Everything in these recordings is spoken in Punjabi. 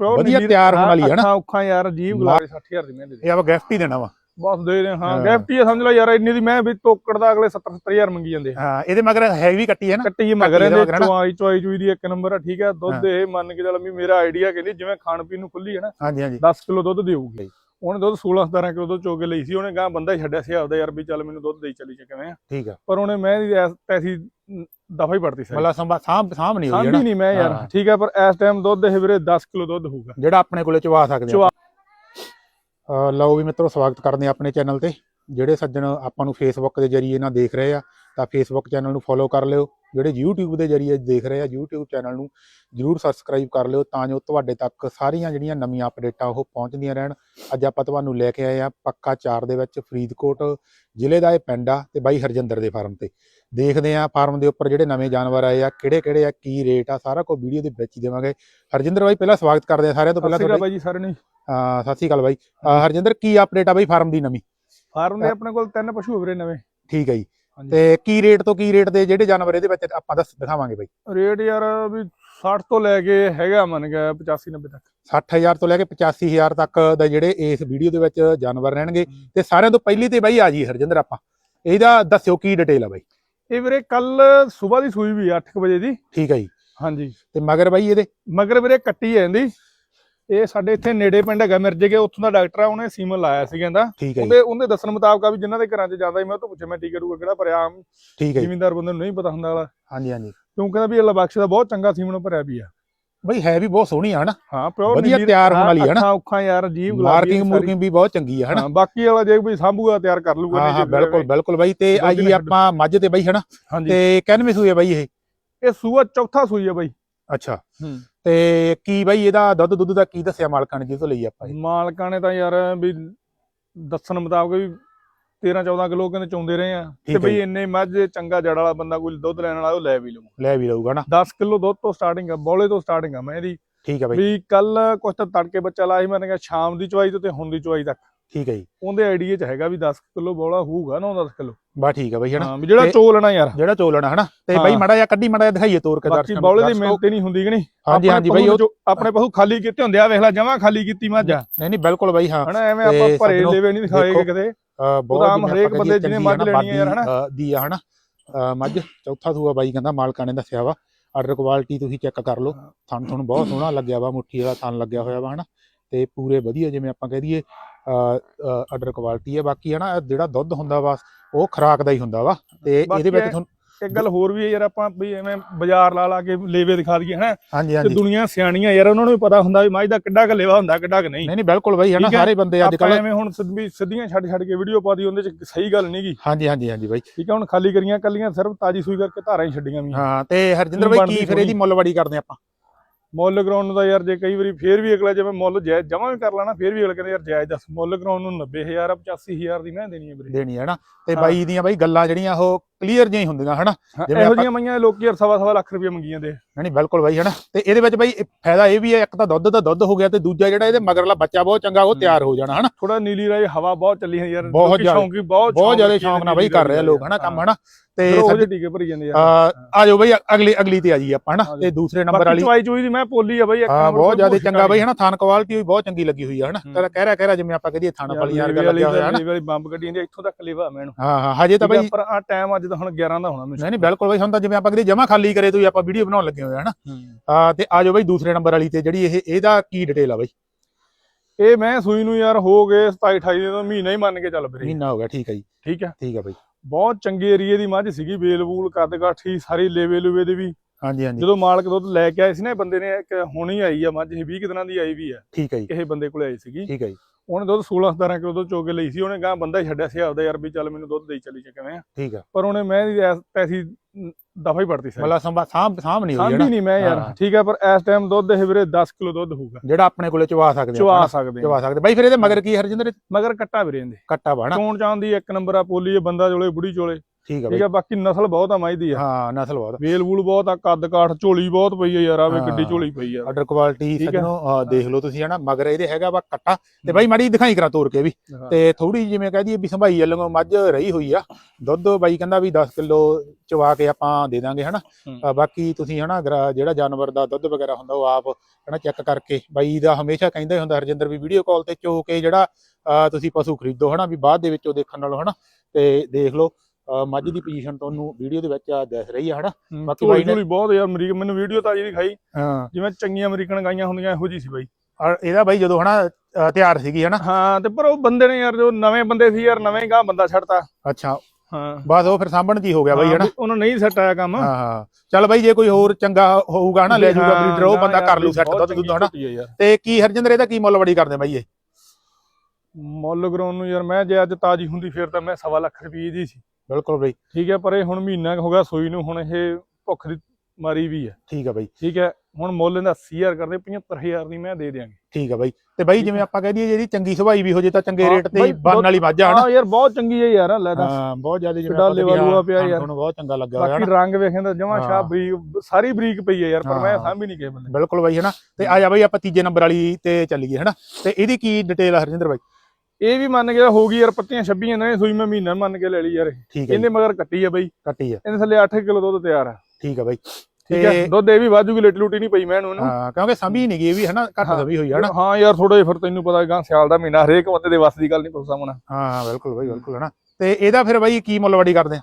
ਵਧੀਆ ਤਿਆਰ ਹੋਣ ਵਾਲੀ ਹੈ ਨਾ। ਉੱਖਾਂ ਯਾਰ ਜੀਵ ਗੁਲਾਬੀ 60000 ਦੀ ਮੈਂ ਦੇ ਦੇ। ਇਹ ਆਪਾਂ ਗਿਫਟ ਹੀ ਦੇਣਾ ਵਾ। ਬਸ ਦੇ ਦੇ ਹਾਂ। ਗਿਫਟ ਹੀ ਸਮਝ ਲਓ ਯਾਰ ਇੰਨੀ ਦੀ ਮੈਂ ਵੀ ਤੋਕੜ ਦਾ ਅਗਲੇ 70 70000 ਮੰਗੀ ਜਾਂਦੇ। ਹਾਂ ਇਹਦੇ ਮਗਰ ਹੈਵੀ ਕੱਟੀ ਹੈ ਨਾ। ਕੱਟੀ ਮਗਰ ਇਹਦੇ। ਚੁਆਈ ਚੁਆਈ ਚੁਈ ਦੀ ਇੱਕ ਨੰਬਰ ਆ ਠੀਕ ਹਾਂ। ਦੁੱਧ ਇਹ ਮੰਨ ਕੇ ਚੱਲ ਵੀ ਮੇਰਾ ਆਈਡੀਆ ਕਹਿੰਦੀ ਜਿਵੇਂ ਖਾਣ ਪੀਣ ਨੂੰ ਖੁੱਲੀ ਹੈ ਨਾ। ਹਾਂਜੀ ਹਾਂਜੀ। 10 ਕਿਲੋ ਦੁੱਧ ਦੇਊਗੀ। ਉਹਨੇ ਦੁੱਧ 16 17 ਕਿਲੋ ਦੁੱਧ ਚੋ ਕੇ ਲਈ ਸੀ ਉਹਨੇ ਗਾਂ ਬੰਦਾ ਹੀ ਛੱਡਿਆ ਸੀ ਆਪਦਾ ਯਾਰ ਵੀ ਚੱਲ ਮੈਨੂੰ ਦੁੱਧ ਦੇਈ ਚੱਲੀ ਚ ਕਿਵੇਂ ਆ। ਠੀਕ ਆ। ਪਰ ਉਹਨੇ ਮੈਂ ਐਸੀ ਦਫਾ ਹੀ ਪੜਤੀ ਸੀ ਮਤਲਬ ਸੰਭਾ ਸਾਂਭ ਸਾਂਭ ਨਹੀਂ ਹੋਈ ਸਾਂਭੀ ਨਹੀਂ ਮੈਂ ਯਾਰ। ਹਾਂ। ਠੀਕ ਆ ਪਰ ਇਸ ਟਾਈਮ ਦੁੱਧ ਇਹ ਵੀਰੇ 10 ਕਿਲੋ ਦੁੱਧ ਹੋਊਗਾ। ਜਿਹੜਾ ਆਪਣੇ ਕੋਲੇ ਚਵਾ ਸਕਦੇ ਆ। ਲਓ ਵੀ ਮਿੱਤਰੋ ਸਵਾਗਤ ਕਰਦੇ ਆ ਆਪਣੇ ਚੈਨਲ ਤੇ। ਜਿਹੜੇ ਸੱਜਣ ਆਪਾਂ ਨੂੰ ਫੇਸਬੁੱਕ ਦੇ ਜਰੀਏ ਨਾਲ ਦੇਖ ਰਹੇ ਆ ਤਾਂ ਫੇਸਬੁੱਕ ਚੈਨਲ ਨੂੰ ਫੋਲੋ ਕਰ ਲਿਓ। ਜਿਹੜੇ YouTube ਦੇ ਜਰੀਏ ਦੇਖ ਰਹੇ ਆ YouTube ਚੈਨਲ ਨੂੰ ਜਰੂਰ ਸਬਸਕ੍ਰਾਈਬ ਕਰ ਲਿਓ ਤਾਂ ਜੋ ਤੁਹਾਡੇ ਤੱਕ ਸਾਰੀਆਂ ਜਿਹੜੀਆਂ ਨਵੀਆਂ ਅਪਡੇਟਾਂ ਉਹ ਪਹੁੰਚਦੀਆਂ ਰਹਿਣ। ਅੱਜ ਆਪਾਂ ਤੁਹਾਨੂੰ ਲੈ ਕੇ ਆਏ ਆ ਪੱਕਾ ਚਾਰ ਦੇ ਵਿੱਚ ਫਰੀਦਕੋਟ ਜ਼ਿਲ੍ਹੇ ਦਾ ਇਹ ਪਿੰਡ ਆ ਤੇ ਬਾਈ ਹਰਜਿੰਦਰ ਦੇ ਫਾਰਮ ਤੇ। ਦੇਖਦੇ ਆ ਫਾਰਮ ਦੇ ਉੱਪਰ ਜਿਹੜੇ ਨਵੇਂ ਜਾਨਵਰ ਆਏ ਆ ਕਿਹੜੇ ਕਿਹੜੇ ਆ ਕੀ ਰੇਟ ਆ ਸਾਰਾ ਕੁਝ ਵੀਡੀਓ ਦੇ ਵਿੱਚ ਹੀ ਦੇਵਾਂਗੇ। ਹਰਜਿੰਦਰ ਬਾਈ ਪਹਿਲਾਂ ਸਵਾਗਤ ਕਰਦੇ ਆ ਸਾਰਿਆਂ ਤੋਂ ਪਹਿਲਾਂ ਸਤਿ ਸ਼੍ਰੀ ਅਕਾਲ ਬਾਈ ਜੀ ਸਾਰਿਆਂ ਨੂੰ। ਸਤਿ ਸ਼੍ਰੀ ਅਕਾਲ ਬਾਈ। ਹਰਜਿੰਦਰ ਕੀ ਅਪਡੇਟ ਆ ਬਾਈ ਫਾਰਮ ਦੀ ਨਵੀਂ? ਫਾਰਮ ਦੇ ਆਪਣੇ ਕੋਲ ਤਿੰਨ ਪਸ਼ੂ ਵੀਰੇ ਨਵੇਂ। ਠੀਕ ਹੈ ਜੀ। ਤੇ ਕੀ ਰੇਟ ਤੋਂ ਕੀ ਰੇਟ ਦੇ ਜਿਹੜੇ ਜਾਨਵਰ ਇਹਦੇ ਵਿੱਚ ਆਪਾਂ ਦੱਸ ਦਿਖਾਵਾਂਗੇ ਬਾਈ? ਰੇਟ ਯਾਰ ਵੀ 60 ਤੋਂ ਲੈ ਕੇ ਹੈਗਾ ਮੰਨ ਗਿਆ 85 90 ਤੱਕ। 60000 ਤੋਂ ਲੈ ਕੇ 85000 ਤੱਕ ਦਾ ਜਿਹੜੇ ਇਸ ਵੀਡੀਓ ਦੇ ਵਿੱਚ ਜਾਨਵਰ ਰਹਿਣਗੇ। ਤੇ ਸਾਰਿਆਂ ਤੋਂ ਪਹਿਲੀ ਤੇ ਬਾਈ ਆ ਜੀ ਹਰਜਿੰਦਰ ਆਪਾਂ। ਇਹਦਾ ਦੱਸਿਓ ਕੀ ਡਿਟੇਲ ਆ ਬਾਈ? ਇਹ ਵੀਰੇ ਕੱਲ ਸਵੇਰ ਦੀ ਸੂਈ ਵੀ 8 ਵਜੇ ਦੀ। ਠੀਕ ਹੈ ਜੀ। ਹਾਂਜੀ। ਤੇ ਮਗਰ ਬਾਈ ਇਹਦੇ? ਮਗਰ ਵੀਰੇ ਕੱਟੀ ਇਹਦੀ। ਇਹ ਸਾਡੇ ਇੱਥੇ ਨੇੜੇ ਪਿੰਡ ਹੈਗਾ ਮਿਰਜੇ ਕੇ ਉੱਥੋਂ ਦਾ ਡਾਕਟਰ ਆ ਉਹਨੇ ਸੀਮਨ ਲਾਇਆ ਸੀ ਕਹਿੰਦਾ। ਉਹਦੇ ਉਹਦੇ ਦੱਸਣ ਮੁਤਾਬਕ ਆ ਵੀ ਜਿਨ੍ਹਾਂ ਦੇ ਘਰਾਂ 'ਚ ਜਾਂਦਾ ਸੀ ਮੈਂ ਉਹ ਤੋਂ ਪੁੱਛਿਆ ਮੈਂ ਟੀਕਾ ਟੂਕਾ ਕਿਹੜਾ ਭਰਿਆ ਆਮ ਠੀਕ ਹੈ ਜੀ। ਜ਼ਿਮੀਂਦਾਰ ਬੰਦੇ ਨੂੰ ਨਹੀਂ ਪਤਾ ਹੁੰਦਾ ਵਾਲਾ। ਹਾਂਜੀ ਹਾਂਜੀ। ਕਿਉਂ ਕਹਿੰਦਾ ਵੀ ਇਹ ਲਬਖਸ਼ ਦਾ ਬਹੁਤ ਚੰਗਾ ਸੀਮਨ ਭਰਿਆ ਵੀ ਆ। ਬਾਈ ਹੈ ਵੀ ਬਹੁਤ ਸੋਹਣੀ ਆ ਹਨਾ? ਹਾਂ ਪਿਓਰ ਵਧੀਆ ਤਿਆਰ ਹੋਣ ਵਾਲੀ ਹੈ ਨਾ ਉੱਖਾਂ ਯਾਰ ਜੀਵ ਮਾਰਕਿੰਗ। ਮੂਰਕਿੰਗ ਵੀ ਬਹੁਤ ਚੰਗੀ ਆ ਹਨਾ? ਬਾਕੀ ਵਾਲਾ ਜੇ ਕੋਈ ਸਾਂਭੂਗਾ ਤਿਆਰ ਕਰ ਲੂਗਾ ਨਹੀਂ ਹਾਂ ਜੇ ਬਿਲਕੁਲ ਬਿਲਕੁਲ ਬਾਈ ਤੇ ਆਜੀ ਆਪਾਂ ਮੱਝ ਤੇ ਬਾਈ ਹਨਾ? ਤੇ ਕਿੰਨਵੇਂ ਸੂਏ ਬਾਈ ਇਹ? ਇਹ ਸੂਆ ਚੌਥਾ ਸੂਈ ਆ ਬਾਈ। ਅੱਛਾ। ਹੂੰ। ਤੇ ਕੀ ਬਾਈ ਇਹਦਾ ਦੁੱਧ ਦੁੱਧ ਦਾ ਕੀ ਦੱਸਿਆ ਮਾਲਕਾਂ ਨੇ ਜਿਹਦੇ ਲਈ ਆਪਾਂ ਇਹ? ਮਾਲਕਾਂ ਨੇ ਤਾਂ ਯਾਰ ਵੀ ਦੱਸਣ ਮੁਤਾਬਕ ਵੀ 13 14 ਕਿਲੋ ਕਹਿੰਦੇ ਚੋਂਦੇ ਰਹੇ ਆ। ਤੇ ਬਈ। ਇੰਨੇ ਮੱਝ ਚੰਗਾ ਜੜ ਵਾਲਾ ਬੰਦਾ ਕੋਈ ਦੁੱਧ ਲੈਣ ਵਾਲਾ ਉਹ ਲੈ ਵੀ ਲਊ ਲੈ ਵੀ ਲਊਗਾ ਨਾ। 10 ਕਿਲੋ ਦੁੱਧ ਤੋਂ ਸਟਾਰਟਿੰਗ ਆ ਬੋਲੇ ਤੋਂ ਸਟਾਰਟਿੰਗ ਆ ਮੈਂ ਇਹਦੀ। ਠੀਕ ਹੈ ਬਾਈ। ਵੀ ਕੱਲ ਕੁਛ ਤਾਂ ਤੜਕੇ ਬੱਚਾ ਲਾਇਆ ਸੀ ਮੈਂ ਕਿਹਾ ਸ਼ਾਮ ਦੀ ਚਵਾਈ ਤੋਂ ਤੇ ਹੁਣ ਦੀ ਚਵਾਈ ਤੱਕ। ਠੀਕ ਹੈ ਜੀ। ਉਹਦੇ ਆਈਡੀਆ ਚ ਹੈਗਾ ਵੀ 10 ਕਿਲੋ ਬੋਲਾ ਹੋਊਗਾ ਨਾ 10 ਕਿਲੋ। ਬਾ ਠੀਕ ਹੈ ਬਾਈ ਹਨਾ? ਹਾਂ ਵੀ ਜਿਹੜਾ ਤੇ- ਚੋ ਲੈਣਾ ਯਾਰ। ਜਿਹੜਾ ਚੋਲਣਾ ਹਨਾ? ਤੇ ਹਾਂ। ਬਾਈ ਮੜਾ ਜਾਂ ਕੱਢੀ ਮੜਾ ਜਾਂ ਦਿਖਾਈਏ ਤੋਰ ਕੇ ਬਾਕੀ ਦਰਸ਼ਕਾਂ ਨੂੰ। ਬੋਲੇ ਦੀ ਦਰਸ਼ਕੋ- ਮਿਹਨਤ ਨਹੀਂ ਹੁੰਦੀ ਕਿ ਨਹੀਂ? ਹਾਂਜੀ ਹਾਂਜੀ ਬਾਈ ਉਹ ਆਪਣੇ ਪਹੂ ਖਾਲੀ ਕੀਤੇ ਹੁੰਦੇ ਆ ਵੇਖ ਲੈ ਜਮਾ ਖਾਲੀ ਕੀਤੀ ਮੱਝ ਆ। ਨਹੀਂ ਨਹੀਂ ਬਿਲਕੁਲ ਬਾਈ ਹਾਂ। ਹਨਾ ਐਵੇਂ ਤੇ ਆਪਾਂ ਭਰੇ ਸੱਜਣੋ, ਲੇਵੇ ਨਹੀਂ ਦਿਖਾਏਗੇ ਦੇਖੋ, ਕਿਤੇ। ਅਹ ਬਹੁਤ ਆਮ ਹਰੇਕ ਬੰਦੇ ਜਿਹਨੇ ਮੱਝ ਲੈਣੀ ਆ ਯਾਰ ਹਨਾ। ਦੀ ਆ ਹਨਾ। ਅਹ ਮੱਝ ਚੌਥਾ ਸੂਆ ਬਾਈ ਕਹਿੰਦਾ ਮਾਲਕਾਂ ਨੇ ਦੱਸਿਆ ਵਾ ਆਰਡਰ ਕੁਆਲਿਟੀ ਤੁਸੀਂ ਚੈੱਕ ਕਰ ਲਓ। ਥਣ ਤੁਹਾਨੂੰ ਬਹੁਤ ਸੋਹਣਾ ਲੱਗਿਆ ਵਾ ਮੁੱਠੀ ਵਾਲਾ ਥਣ ਲੱਗਿਆ ਹੋਇਆ ਵਾ ਹਨਾ। ਤੇ ਪੂਰੇ ਵਧੀਆ ਜਿਵੇਂ ਆਪਾਂ ਕਹਿ ਦਈਏ ਆਰਡਰ ਕੁਆਲਿਟੀ ਹੈ। ਬਾਕੀ ਹਨਾ ਇਹ ਜਿਹੜਾ ਦੁੱਧ ਹੁੰਦਾ ਵਾ ਉਹ ਖਰਾਕ ਦਾ ਹੀ ਹੁੰਦਾ ਵਾ। ਤੇ ਇਹਦੇ ਵਿੱਚ ਤੁਹਾਨੂੰ ਇੱਕ ਗੱਲ ਹੋਰ ਵੀ ਹੈ ਯਾਰ ਆਪਾਂ ਵੀ ਐਵੇਂ ਬਾਜ਼ਾਰ ਲਾ ਲਾ ਕੇ ਲੇਵੇ ਦਿਖਾ ਦਈਏ ਹਨਾ? ਹਾਂਜੀ ਤੇ ਦੁਨੀਆ ਸਿਆਣੀਆਂ ਯਾਰ ਉਹਨਾਂ ਨੂੰ ਵੀ ਪਤਾ ਹੁੰਦਾ ਵੀ ਮੱਝ ਦਾ ਕਿੱਡਾ ਕੁ ਲੇਵਾ ਹੁੰਦਾ ਕਿੱਡਾ ਕੁ ਨਹੀਂ। ਨਹੀਂ ਨਹੀਂ ਬਿਲਕੁਲ ਬਾਈ ਹਨਾ ਹੈ, ਸਾਰੇ ਬੰਦੇ ਅੱਜ ਕੱਲ ਐਵੇਂ ਹੁਣ ਸਿੱਧੀ ਸਿੱਧੀਆਂ ਛੱਡ ਛੱਡ ਕੇ ਵੀਡੀਓ ਪਾਦੀ ਉਹਦੇ ਚ ਸਹੀ ਗੱਲ ਨਹੀਂਗੀ ਹਾਂਜੀ ਹਾਂਜੀ ਹਾਂਜੀ ਬਾਈ। ਠੀਕ ਹੈ ਹੁਣ ਖਾਲੀ ਕਰੀਆਂ ਕੱਲੀਆਂ ਸਿਰਫ ਤਾਜੀ ਸੂਈ ਕਰਕੇ ਧਾਰਾਂ ਹੀ ਛੱਡੀਆਂ ਵੀ। ਹਾਂ ਤੇ ਹਰਜਿੰਦਰ ਬਾਈ ਕੀ ਫਿਰ ਇਹਦੀ ਮੁੱਲਵਾੜੀ ਕਰਦੇ ਆਪਾਂ? ਮੁੱਲ ਕਰਾਉਣ ਨੂੰ ਤਾਂ ਯਾਰ ਜੇ ਕਈ ਵਾਰੀ ਫੇਰ ਵੀ ਅਗਲਾ ਜਿਵੇਂ ਮੁੱਲ ਜਾਇਜ਼ ਜਮਾ ਵੀ ਕਰ ਲੈਣਾ ਫੇਰ ਵੀ ਅਗਲਾ ਕਹਿੰਦੇ ਯਾਰ ਜਾਇਜ਼ ਦੱਸ ਮੁੱਲ ਕਰਾਉਣ ਨੂੰ 90000 85000 ਦੀ ਮੈਂ ਦੇਣੀ ਹੈ ਵੀਰੇ। ਦੇਣੀ ਹੈ ਨਾ ਤੇ। ਬਾਈ ਦੀਆਂ ਬਾਈ ਗੱਲਾਂ ਜਿਹੜੀਆਂ ਉਹ ਕਲੀਅਰ ਜਿਹੀਆਂ ਹੁੰਦੀਆਂ ਹਨਾ? ਜਿਵੇਂ ਇਹੋ ਜਿਹੀਆਂ ਮਈਆਂ ਲੋਕੀ ਯਾਰ ਸਵਾ ਸਵਾ ਲੱਖ ਰੁਪਏ ਮੰਗੀ ਜਾਂਦੇ ਨਹੀਂ ਨਹੀਂ ਬਿਲਕੁਲ ਬਾਈ ਹਨਾ? ਤੇ ਇਹਦੇ ਵਿੱਚ ਬਾਈ ਫਾਇਦਾ ਇਹ ਵੀ ਹੈ ਇੱਕ ਤਾਂ ਦੁੱਧ ਦਾ ਦੁੱਧ ਹੋ ਗਿਆ ਤੇ ਦੂਜਾ ਜਿਹੜਾ ਇਹਦੇ ਮਗਰਲਾ ਬੱਚਾ ਬਹੁਤ ਚੰਗਾ ਉਹ। ਤਿਆਰ ਹੋ ਜਾਣਾ ਹਨਾ? ਥੋੜਾ ਨੀਲੀ ਰਾਜ ਹਵਾ ਬਹੁਤ ਚੱਲੀ ਹੈ ਯਾਰ ਬਹੁਤ ਸ਼ੌਂਕੀ ਬਹੁਤ ਬਹੁਤ ਜ਼ਿਆਦਾ ਸ਼ੌਂਕ ਨਾਲ ਬਾਈ ਕਰ ਰਹੇ ਲੋਕ ਹਨਾ ਕੰਮ ਹਨਾ? ਤੇ ਜਿਹੇ ਟੀਕੇ ਭਰੀ ਜਾਂਦੇ ਅਹ, ਆ ਜਾਓ ਬਾਈ ਅਗਲੀ ਅਗਲੀ ਤੇ ਆ ਜੀ ਆਪਾਂ ਹਨਾ? ਆ ਤੇ ਦੂਸਰੇ ਨੰਬਰ ਵਾਲੀ ਚਵਾਈ ਚੂਈ ਦੀ ਮੈਂ ਪੋਲੀ ਆ ਬਾਈ ਇੱਕ ਹਾਂ ਨੰਬਰ ਬਹੁਤ ਜ਼ਿਆਦਾ ਚੰਗਾ ਬਾਈ। ਹਨਾ? ਥਾਨ ਕੁਆਲਿਟੀ ਵੀ ਬਹੁਤ ਚੰਗੀ ਲੱਗੀ ਹੋਈ ਆ ਹਨਾ। ਤੇਰਾ ਕਹਿ ਰਿਹਾ ਕਹਿ ਰਿਹਾ ਜਿਵੇਂ ਆਪਾਂ ਕਹਦੀਏ ਥਾਨ ਯਾਰ ਵਾਲੀ ਯਾਰ ਗੱਲ ਲੱਗਿਆ ਹੋਇਆ ਹਨਾ? ਵਾਲੀ ਬੰਬ ਗੱਡੀ ਦੀ ਇੱਥੋਂ ਤੱਕ ਲੇਵਾ ਮੈਨੂੰ ਹਾਂ ਹਾਂ ਹਜੇ ਤਾਂ ਆ, ਬਾਈ ਪਰ ਆ ਟਾਈਮ ਅੱਜ ਤਾਂ ਹੁਣ 11 ਦਾ ਹੋਣਾ ਮੈਨੂੰ। ਨਹੀਂ ਨਹੀਂ ਬਿਲਕੁਲ ਬਾਈ ਹੁਣ ਤਾਂ ਜਿਵੇਂ ਆਪਾਂ ਕਹਦੀਏ ਜਮਾ ਖਾਲੀ ਕਰੇ ਤੂੰ ਆਪਾਂ ਵੀਡੀਓ ਬਣਾਉਣ ਲੱਗੇ ਹੋਏ ਆ ਹਨਾ? ਆ ਤੇ ਆ ਜਾਓ ਬਾਈ ਦੂਸਰੇ ਨੰਬਰ ਵਾਲੀ ਤੇ ਜਿਹੜੀ ਇਹ ਇਹਦਾ ਕੀ ਡਿਟੇਲ ਆ ਬਾਈ? ਇਹ ਮੈਂ ਸੂਈ ਨੂੰ ਯਾਰ ਹੋ ਗਏ 27 28 ਦਿਨ ਤੋਂ ਮਹੀਨਾ ਹੀ ਮੰਨ ਕੇ ਚੱਲ ਵੀਰੇ। ਮਹੀਨਾ ਹੋ ਗਿਆ ਠੀਕ ਹੈ ਜੀ। ਠੀਕ ਹੈ ਠੀਕ ਹੈ ਬਾਈ। ਬਹੁਤ ਚੰਗੇ ਏਰੀਏ ਦੀ ਮੱਝ ਸੀਗੀ ਬੇਲ ਬੂਲ ਕੱਦ ਕਾਠੀ ਸਾਰੀ ਲੇਵੇ ਲੂਵੇ ਦੇ ਵੀ। ਹਾਂਜੀ ਹਾਂਜੀ। ਜਦੋਂ ਮਾਲਕ ਦੁੱਧ ਲੈ ਕੇ ਆਏ ਸੀ ਨਾ ਇਹ ਬੰਦੇ ਨੇ ਇੱਕ ਹੁਣੀ ਆਈ ਆ ਮੱਝ ਇਹ 20 ਕੁ ਦਿਨਾਂ ਦੀ ਆਈ ਵੀ ਆ। ਠੀਕ ਹੈ ਜੀ। ਕਿਸੇ ਬੰਦੇ ਕੋਲੇ ਆਈ ਸੀਗੀ। ਠੀਕ ਹੈ ਜੀ। ਉਹਨੇ ਦੁੱਧ 16 17 ਕਿਲੋ ਦੁੱਧ ਚੋ ਕੇ ਲਈ ਸੀ। ਉਹਨੇ ਗਾਂ ਬੰਦਾ ਹੀ ਛੱਡਿਆ ਸੀ ਆਪਦਾ ਯਾਰ ਵੀ ਚੱਲ ਮੈਨੂੰ ਦੁੱਧ ਦੇਈ ਚੱਲੀ ਚ ਕਿਵੇਂ ਆ। ਠੀਕ ਆ। ਪਰ ਉਹਨੇ ਮੈਂ ਐਸੀ ਦਫਾ ਹੀ ਪੜਤੀ ਸੀ। ਮਤਲਬ ਸੰਭਾ ਸਾਂਭ ਸਾਂਭ ਨਹੀਂ ਹੋਈ ਜਿਹੜਾ ਨਹੀਂ ਮੈਂ ਯਾਰ। ਹਾਂ। ਠੀਕ ਹੈ ਪਰ ਇਸ ਟਾਈਮ ਦੁੱਧ ਇਹ ਵੀਰੇ 10 ਕਿਲੋ ਦੁੱਧ ਹੋਊਗਾ। ਜਿਹੜਾ ਆਪਣੇ ਕੋਲੇ ਚਵਾ ਸਕਦੇ ਚਵਾ ਸਕਦੇ ਚਵਾ ਆ ਸਕਦੇ। ਬਾਈ ਫਿਰ ਇਹਦੇ ਮਗਰ ਕੀ ਹਰਜਿੰਦਰ? ਮਗਰ ਕੱਟਾ ਵੀਰੇ ਇਹਦੇ। ਕੱਟਾ ਬਾਣਾ ਚੋਣ ਚਾਂ ਦੀ ਇੱਕ ਨੰਬਰ ਆ ਪੋਲੀ ਇਹ ਬੰਦਾ ਚੋਲੇ ਬੁੜੀ ਚੋਲੇ। ਠੀਕ ਆ ਠੀਕ ਆ ਬਾਕੀ ਨਸਲ ਬਹੁਤ ਆ ਮਾਈ ਦੀ ਆ। ਹਾਂ ਨਸਲ ਬਹੁਤ ਵੇਲ ਵੂਲ ਬਹੁਤ ਆ ਕੱਦ ਕਾਠ ਝੋਲੀ ਬਹੁਤ ਪਈ ਆ ਯਾਰ ਆਵੇ। ਗੱਡੀ ਝੋਲੀ ਪਈ ਆ। Order quality. ਸੱਜਣੋ ਦੇਖ ਲਓ ਤੁਸੀਂ ਹਨਾ ਮਗਰ ਇਹਦੇ ਹੈਗਾ ਵਾ ਕੱਟਾ। ਤੇ ਬਾਈ ਮਾੜੀ ਦਿਖਾਈ ਕਰਾ ਤੋਰ ਕੇ ਵੀ। ਤੇ ਥੋੜੀ ਜਿਵੇਂ ਕਹਿ ਦਈਏ ਵੀ ਸੰਭਾਈ ਵੱਲੋਂ ਮੱਝ ਰਹੀ ਹੋਈ ਆ। ਦੁੱਧ ਬਾਈ ਕਹਿੰਦਾ ਵੀ 10 ਕਿਲੋ ਚਵਾ ਕੇ ਆਪਾਂ ਦੇ ਦਾਂਗੇ ਹਨਾ। ਬਾਕੀ ਤੁਸੀਂ ਹਨਾ ਜਿਹੜਾ ਜਾਨਵਰ ਦਾ ਦੁੱਧ ਵਗੈਰਾ ਹੁੰਦਾ ਉਹ ਆਪ ਹਨਾ ਚੈੱਕ ਕਰਕੇ। ਬਾਈ ਦਾ ਹਮੇਸ਼ਾ ਕਹਿੰਦਾ ਹੀ ਹੁੰਦਾ ਹਰਜਿੰਦਰ ਵੀ ਵੀਡੀਓ ਕਾਲ ਤੇ ਚੋ ਕੇ ਜਿਹੜਾ ਤੁਸੀਂ ਪਸ਼ੂ ਖਰੀਦੋ ਹਨਾ ਵੀ ਬਾਅਦ ਦੇ ਵਿੱਚ ਉਹ ਦੇਖਣ ਨਾਲੋਂ ਹਨਾ। ਤੇ ਦੇਖ ਲਓ ਮੱਝ ਦੀ ਪੋਜੀਸ਼ਨ ਤੁਹਾਨੂੰ ਵੀਡੀਓ ਦੇ ਵਿੱਚ ਆ ਦਿਖ ਰਹੀ ਆ ਹਨਾ? ਬਾਕੀ ਬਾਈ ਨੇ- ਬਹੁਤ ਯਾਰ ਅਮਰੀਕ ਮੈਨੂੰ ਵੀਡੀਓ ਤਾਂ ਜੀ ਦਿਖਾਈ ਹਾਂ। ਜਿਵੇਂ ਚੰਗੀਆਂ ਅਮਰੀਕਨ ਗਾਈਆਂ ਹੁੰਦੀਆਂ ਇਹੋ ਜੀ ਸੀ ਬਾਈ। ਔਰ ਇਹਦਾ ਬਾਈ ਜਦੋਂ ਹਨਾ ਤਿਆਰ ਸੀਗੀ ਹਨਾ? ਹਾਂ ਤੇ ਪਰ ਉਹ ਬੰਦੇ ਨੇ ਯਾਰ ਜੋ ਨਵੇਂ ਬੰਦੇ ਸੀ ਯਾਰ ਨਵੇਂ ਗਾਂ ਬੰਦਾ ਛੱਡਤਾ। ਅੱਛਾ। ਹਾਂ। ਬਸ ਉਹ ਫਿਰ ਸਾਂਭਣ ਦੀ ਹੋ ਗਿਆ ਬਾਈ ਹਨਾ? ਉਹਨੂੰ ਨਹੀਂ ਸੈੱਟ ਆਇਆ ਕੰਮ। ਹਾਂ ਚੱਲ ਬਾਈ ਜੇ ਕੋਈ ਹੋਰ ਚੰਗਾ ਹੋਊਗਾ ਨਾ ਲੈ ਜਾਊਗਾ ਬਰੀਡਰ ਉਹ ਬੰਦਾ ਕਰ ਲੂ ਸੈੱਟ ਦੁੱਧ ਦੁੱਧ ਹਨਾ? ਤੇ ਕੀ ਹਰਜਿੰਦਰ ਇਹਦਾ ਕੀ ਮੁੱਲ ਵੜੀ ਕਰਦੇ ਬਾਈ ਇਹ? ਮੁੱਲ ਗਰਾਉਣ ਨੂੰ ਯਾਰ ਮੈਂ ਜੇ ਅੱਜ ਤਾਜੀ ਹੁੰਦੀ ਫਿਰ ਤਾਂ ਮੈਂ ਸਵਾ ਲੱਖ ਰੁਪਏ ਦੀ ਸੀ। ਬਿਲਕੁਲ ਬਾਈ। ਠੀਕ ਹੈ ਪਰ ਇਹ ਹੁਣ ਮਹੀਨਾ ਹੋ ਗਿਆ ਸੂਈ ਨੂੰ ਹੁਣ ਇਹ ਭੁੱਖ ਦੀ ਮਾਰੀ ਵੀ ਹੈ। ਠੀਕ ਆ ਬਾਈ। ਠੀਕ ਹੈ ਹੁਣ ਮੁੱਲ ਇਹਦਾ 80000 ਕਰਦੇ 75000 ਦੀ ਮੈਂ ਦੇ ਦਿਆਂਗੇ। ਠੀਕ ਆ ਬਾਈ। ਤੇ ਬਾਈ ਜਿਵੇਂ ਆਪਾਂ ਕਹਿ ਦਈਏ ਜਿਹੜੀ ਚੰਗੀ ਸੁਭਾਈ ਵੀ ਹੋ ਜੇ ਤਾਂ ਚੰਗੇ ਹਾਂ, ਰੇਟ ਤੇ ਬਣਨ ਵਾਲੀ ਮੱਝ ਆ ਹਾਂ ਯਾਰ ਬਹੁਤ ਚੰਗੀ ਹੈ ਯਾਰ ਲੈ ਦੱਸ। ਹਾਂ ਬਹੁਤ ਜ਼ਿਆਦਾ ਜਿਵੇਂ ਕਹੀਏ, ਹੋਇਆ ਪਿਆ ਹਾਂ, ਯਾਰ। ਤੁਹਾਨੂੰ ਬਹੁਤ ਚੰਗਾ ਲੱਗਾ ਹੋਇਆ ਬਾਕੀ ਰੰਗ ਵੇਖਣ ਦਾ ਜਮਾ ਹਾਂ। ਸ਼ਾਹ ਬਰੀਕ ਸਾਰੀ ਬਰੀਕ ਪਈ ਹੈ ਯਾਰ ਪਰ ਮੈਂ ਹਾਂ। ਸਾਂਭੀ ਨਹੀਂ ਕਿਸੇ ਬੰਦੇ ਬਿਲਕੁਲ ਬਾਈ ਹਨਾ। ਤੇ ਆ ਜਾ ਬਾਈ ਆਪਾਂ ਤੀਜੇ ਨੰਬਰ ਵਾਲੀ ਤੇ ਚੱਲੀਏ ਹਨਾ। ਤੇ ਇਹਦੀ ਕੀ ਡਿਟੇਲ ਆ ਹਰਜਿੰਦਰ ਬਾਈ? ਇਹ ਵੀ ਮੰਨ ਗਿਆ ਹੋ ਗਈ ਯਾਰ ਪੱਤੀਆਂ ਛੱਬੀਆਂ ਨੇ ਸੂਈ ਮੈਂ ਮਹੀਨਾ ਮੰਨ ਕੇ ਲੈ ਲਈ ਯਾਰ। ਠੀਕ ਹੈ ਇਹਨੇ ਮਗਰ ਕੱਟੀ ਆ ਬਈ। ਕੱਟੀ ਆ। ਇਹਦੇ ਥੱਲੇ 8 ਕਿਲੋ ਦੁੱਧ ਤਿਆਰ ਆ। ਠੀਕ ਆ ਬਾਈ। ਠੀਕ ਹੈ ਦੁੱਧ ਇਹ ਵੀ ਵਾਜੂਗੀ ਲਿਟ ਲੁਟੀ ਨਹੀਂ ਪਈ ਮੈਂ ਇਹਨੂੰ ਹਾਂ ਕਿਉਂਕਿ ਸੰਭੀ ਨਹੀਂ ਗਈ ਇਹ ਵੀ ਹਨਾ? ਘੱਟ। ਸੰਭੀ ਹੋਈ ਆ ਹਨਾ? ਹਾਂ ਯਾਰ ਥੋੜਾ ਜਿਹਾ ਫਿਰ ਤੈਨੂੰ ਪਤਾ ਗਾਂ ਸਿਆਲ ਦਾ ਮਹੀਨਾ ਹਰੇਕ ਬੰਦੇ ਦੇ ਵੱਸ ਦੀ ਗੱਲ ਨਹੀਂ ਪੁੱਛ ਸਾਹਮਣਾ ਹਾਂ ਹਾਂ ਬਿਲਕੁਲ ਬਾਈ ਬਿਲਕੁਲ ਹਨਾ? ਤੇ ਇਹਦਾ ਫਿਰ ਬਾਈ ਕੀ ਮੁੱਲ ਵੜੀ ਕਰਦੇ ਆ?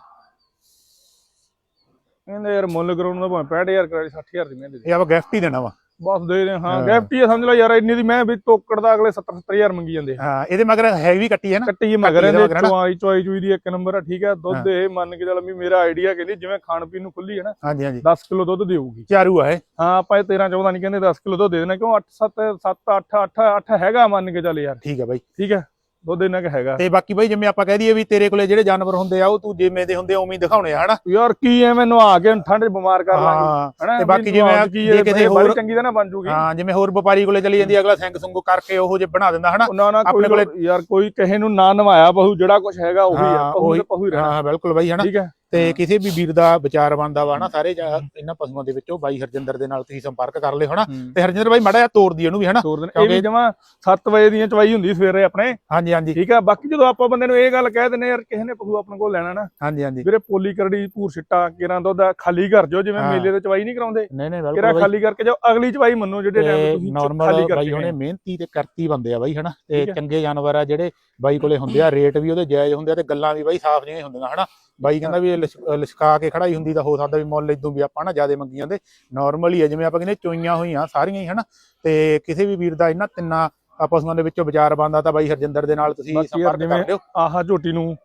ਕਹਿੰਦੇ ਯਾਰ ਮੁੱਲ ਕਰਾਉਣ ਦਾ ਭਾਵੇਂ 65000 ਕਰਾਈ 60000 ਦੀ ਮੈਂ ਦੇ ਦੇ। ਇਹ ਆਪਾਂ ਗਿਫਟ ਹੀ ਦੇਣਾ ਵਾ। ਬਸ ਦੇ ਦੇ ਹਾਂ। ਹਾਂ। ਹੀ। ਆ, ਸਮਝ ਲਓ ਯਾਰ ਇੰਨੀ ਦੀ ਮੈਂ ਵੀ ਤੋਕੜ ਦਾ ਅਗਲੇ 70 70000 ਮੰਗੀ ਜਾਂਦੇ। ਹਾਂ ਇਹਦੇ ਮਗਰ ਹੈਵੀ ਕੱਟੀ ਹੈ ਨਾ। ਕੱਟੀ ਮਗਰ ਇਹਦੇ। ਚਵਾਈ ਚਵਾਈ ਚੂਈ ਦੀ ਇੱਕ ਨੰਬਰ ਆ ਠੀਕ ਹੈ ਦੁੱਧ ਹਾਂ। ਇਹ ਮੰਨ ਕੇ ਚੱਲ ਵੀ ਮੇਰਾ ਆਈਡੀਆ ਕਹਿੰਦੀ ਜਿਵੇਂ ਖਾਣ ਪੀਣ ਨੂੰ ਖੁੱਲੀ ਹੈ ਨਾ ਹਾਂਜੀ ਹਾਂਜੀ। 10 ਕਿਲੋ ਦੁੱਧ ਦੇਊਗੀ। ਚਾਰੂ ਆ ਇਹ। ਹਾਂ ਆਪਾਂ ਇਹ 13 14 ਨਹੀਂ ਕਹਿੰਦੇ 10 ਕਿਲੋ ਦੁੱਧ ਦੇ ਦੇਣਾ ਕਿਉਂ 8 7 7 8 8 8 ਹੈਗਾ ਮੰਨ ਕੇ ਚੱਲ ਯਾਰ। ਠੀਕ ਆ ਬਾਈ। ਠੀਕ ਹੈ ਦੁੱਧ ਇਹਨਾਂ ਕ ਹੈਗਾ। ਤੇ ਬਾਕੀ ਬਾਈ ਜਿਵੇਂ ਆਪਾਂ ਕਹਿ ਦਈਏ ਵੀ ਤੇਰੇ ਕੋਲੇ ਜਿਹੜੇ ਜਾਨਵਰ ਹੁੰਦੇ ਆ ਉਹ ਤੂੰ ਜਿਵੇਂ ਦੇ ਹੁੰਦੇ ਉਵੇਂ ਦਿਖਾਉਣੇ ਆ ਹਨਾ? ਯਾਰ ਕੀ ਐਵੇਂ ਨਵਾ ਕੇ ਠੰਡ ਬਿਮਾਰ ਕਰ ਲਾਂਗੇ। ਹਨਾ ਤੇ ਬਾਕੀ ਜਿਵੇਂ ਜੇ ਬੜੀ ਹੋਰ- ਚੰਗੀ ਤਾਂ ਨਾ ਬਣ ਜੂਗੀ। ਹਾਂ ਜਿਵੇਂ ਹੋਰ ਵਪਾਰੀ ਕੋਲੇ ਚਲੀ ਜਾਂਦੀ ਅਗਲਾ ਸਿੰਘ ਸੁੰਗੂ ਕਰਕੇ ਉਹੋ ਜੇ ਬਣਾ ਦਿੰਦਾ ਹਨਾ? ਆਪਣੇ ਕੋਈ ਯਾਰ ਕੋਈ ਕਿਸੇ ਨੂੰ ਨਾ ਨਵਾਇਆ ਬਹੂ ਜਿਹੜਾ ਕੁਝ ਹੈਗਾ ਉਹੀ ਆ ਉਹੀ- ਤੇ ਪਹੂ ਹੀ ਰਹਿਣਾ। ਹਾਂ ਬਿਲਕੁਲ ਬਾਈ ਹਨਾ? ਠੀਕ ਹੈ ਤੇ ਕਿਸੇ ਵੀ ਵੀਰ ਦਾ ਵਿਚਾਰ ਬਣਦਾ ਵਾ ਹਨਾ ਸਾਰੇ ਜਾ- ਇਹਨਾਂ ਪਸ਼ੂਆਂ ਦੇ ਵਿੱਚੋਂ ਬਾਈ ਹਰਜਿੰਦਰ ਦੇ ਨਾਲ ਤੁਸੀਂ ਸੰਪਰਕ ਕਰ ਲਿਓ ਹਨਾ? ਤੇ ਹਰਜਿੰਦਰ ਬਾਈ ਮੜਾ ਜਿਹਾ ਤੋੜ ਦੀ ਉਹਨੂੰ ਵੀ ਹਨਾ? ਤੋਰ ਇਹ ਵੀ ਜਮਾ 7 ਵਜੇ ਦੀਆਂ ਚਵਾਈ ਹੁੰਦੀ ਸਵੇਰੇ ਆਪਣੇ। ਹਾਂਜੀ ਹਾਂਜੀ। ਠੀਕ ਆ ਬਾਕੀ ਜਦੋਂ ਆਪਾਂ ਬੰਦੇ ਨੂੰ ਇਹ ਗੱਲ ਕਹਿ ਦਿੰਨੇ ਯਾਰ ਕਿਸੇ ਨੇ ਪਸ਼ੂ ਆਪਣੇ ਕੋਲ ਲੈਣਾ ਨਾ ਹਾਂਜੀ ਹਾਂਜੀ। ਵੀਰੇ ਪੋਲੀ ਕਰੜੀ ਭੂਰ ਛਿੱਟਾ ਕਿਰਾਂ ਦੁੱਧ ਆ, ਖਾਲੀ ਕਰ ਜਾਓ ਜਿਵੇਂ ਹਾਂ। ਮੇਲੇ ਤੇ ਚਵਾਈ ਨਹੀਂ ਕਰਾਉਂਦੇ। ਨਹੀਂ ਨਹੀਂ ਕਿਰਾ ਬਿਲਕੁਲ ਬਾਈ। ਖਾਲੀ ਕਰਕੇ ਜਾਓ ਅਗਲੀ ਚਵਾਈ ਮੰਨੋ ਜਿਹੜੇ ਟਾਈਮ ਤੁਸੀਂ ਨਾਰਮਲ ਖਾਲੀ ਬਾਈ ਕਰਕੇ ਹੁਣੇ ਗਏ। ਮਿਹਨਤੀ ਤੇ ਕਰਤੀ ਬੰਦੇ ਆ ਬਾਈ ਹਨਾ? ਤੇ ਠੀਕ ਹੈ। ਚੰਗੇ ਜਾਨਵਰ ਆ ਜਿਹੜੇ ਬਾਈ ਕੋਲੇ ਹੁੰਦੇ ਆ ਰੇਟ ਵੀ ਉਹਦੇ ਜਾਇਜ਼ ਹੁੰਦੇ ਆ ਤੇ ਗੱਲਾਂ ਵੀ ਬਾਈ ਸਾਫ਼ ਜਿਹੀਆਂ ਹੀ ਹੁੰਦੀਆਂ ਹਨਾ? ਬਾਈ ਕਹਿੰਦਾ ਵੀ ਇਹ ਲਿਸ਼ਕਾ ਕੇ ਖੜਾਈ ਹੁੰਦੀ ਤਾਂ ਹੋ ਸਕਦਾ ਵੀ ਮੁੱਲ ਇਦੋਂ ਵੀ ਆਪਾਂ ਨਾ ਜਿਆਦੇ ਮੰਗੀ ਜਾਂਦੇ ਨਾਰਮਲ ਹੀ ਆ ਜਿਵੇਂ ਆਪਾਂ ਕਹਿੰਦੇ ਚੋਈਆਂ ਹੋਈਆਂ ਸਾਰੀਆਂ ਹੀ ਹਨਾ? ਤੇ ਕਿਸੇ ਵੀ ਵੀਰ ਦਾ ਇਹਨਾਂ ਤਿੰਨਾਂ ਪਸ਼ੂਆਂ ਦੇ ਵਿੱਚੋਂ ਵਿਚਾਰ ਬਣਦਾ ਤਾਂ ਬਾਈ ਹਰਜਿੰਦਰ ਦੇ ਨਾਲ ਤੁਸੀਂ ਬਾਕੀ ਯਾਰ ਸੰਪਰਕ ਜਿਵੇਂ ਕਰ ਲਿਓ। ਆਹ ਝੋਟੀ ਨੂੰ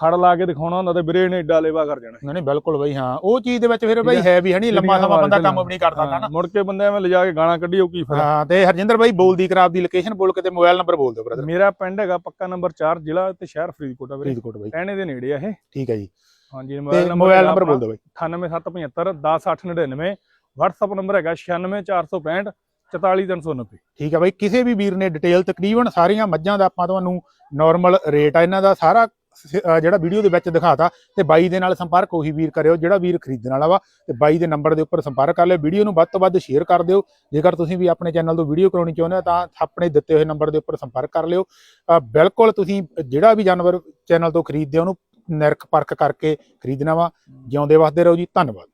ਖੜ ਲਾ ਕੇ ਦਿਖਾਉਣਾ ਹੁੰਦਾ ਤੇ ਵੀਰੇ ਨੇ ਏਡਾ ਲੇਵਾ ਕਰ ਜਾਣਾ। ਨਹੀਂ ਨਹੀਂ ਬਿਲਕੁਲ ਬਾਈ ਹਾਂ। ਉਹ ਚੀਜ਼ ਦੇ ਵਿੱਚ ਫਿਰ ਬਾਈ ਹੈ ਵੀ ਹਣੀ ਲੰਮਾ ਜਿਹੜੀਆਂ ਸਮਾਂ ਬੰਦਾ ਕੰਮ ਵੀ ਨਹੀਂ ਕਰ ਸਕਦਾ ਨਾ। ਮੁੜ ਕੇ ਬੰਦੇ ਐਵੇਂ ਲਿਜਾ ਕੇ ਗਾਣਾ ਕੱਢੀ ਉਹ ਕੀ ਫਾਇਦਾ? ਹਾਂ ਤੇ ਹਰਜਿੰਦਰ ਬਾਈ ਬੋਲਦੀ ਕਰਾਬ ਦੀ ਲੋਕੇਸ਼ਨ ਬੋਲ ਕੇ ਤੇ ਮੋਬਾਈਲ ਨੰਬਰ ਬੋਲ ਦਿਓ ਬ੍ਰਦਰ ਮੇਰਾ ਪਿੰਡ ਹੈਗਾ ਪੱਕਾ ਨੰਬਰ 4 ਜ਼ਿਲ੍ਹਾ ਤੇ ਸ਼ਹਿਰ ਫਰੀਦਕੋਟ ਆ ਵੀਰੇ। ਫਰੀਦਕੋਟ ਬਾਈ। ਟਹਿਣੇ ਦੇ ਨੇੜੇ ਆ ਇਹ। ਠੀਕ ਹੈ ਜੀ। ਹਾਂਜੀ ਮੋਬਾਈਲ ਨੰਬਰ ਬੋਲ ਦਿਓ ਬਾਈ। 98775 10899 WhatsApp ਨੰਬਰ ਹੈਗਾ 96465 44390 ਠੀਕ ਹੈ ਬਾਈ ਕਿਸੇ ਵੀ ਵੀਰ ਨੇ ਡਿਟੇਲ ਤਕਰੀਬਨ ਸਾਰੀਆਂ ਮੱਝਾਂ ਦਾ ਆਪਾਂ ਤੁਹਾਨੂੰ ਨਾਰਮਲ ਰੇਟ ਆ ਇਹਨਾਂ ਦਾ ਸਾਰਾ ਜਿਹੜਾ ਵੀਡੀਓ ਦੇ ਵਿੱਚ ਦਿਖਾਤਾ, ਤੇ ਬਾਈ ਦੇ ਨਾਲ ਸੰਪਰਕ ਉਹੀ ਵੀਰ ਕਰਿਓ, ਜਿਹੜਾ ਵੀਰ ਖਰੀਦਣ ਵਾਲਾ ਵਾ, ਤੇ ਬਾਈ ਦੇ ਨੰਬਰ ਦੇ ਉੱਪਰ ਸੰਪਰਕ ਕਰ ਲਿਓ ਵੀਡੀਓ ਨੂੰ ਵੱਧ ਤੋਂ ਵੱਧ ਸ਼ੇਅਰ ਕਰ ਦਿਓ। ਜੇਕਰ ਤੁਸੀਂ ਵੀ ਆਪਣੇ ਚੈਨਲ ਤੋਂ ਵੀਡੀਓ ਕਰਾਉਣੀ ਚਾਹੁੰਦੇ ਹੋ, ਤਾਂ ਆਪਣੇ ਦਿੱਤੇ ਹੋਏ ਨੰਬਰ ਦੇ ਉੱਪਰ ਸੰਪਰਕ ਕਰ ਲਿਓ। ਬਿਲਕੁਲ ਤੁਸੀਂ ਜਿਹੜਾ ਵੀ ਜਾਨਵਰ ਚੈਨਲ ਤੋਂ ਖਰੀਦਦੇ ਹੋ, ਉਹਨੂੰ ਨਿਰਖ ਪਰਖ ਕਰਕੇ ਖਰੀਦਣਾ ਵਾ। ਜਿਉਂਦੇ ਵਸਦੇ ਰਹੋ ਜੀ, ਧੰਨਵਾਦ।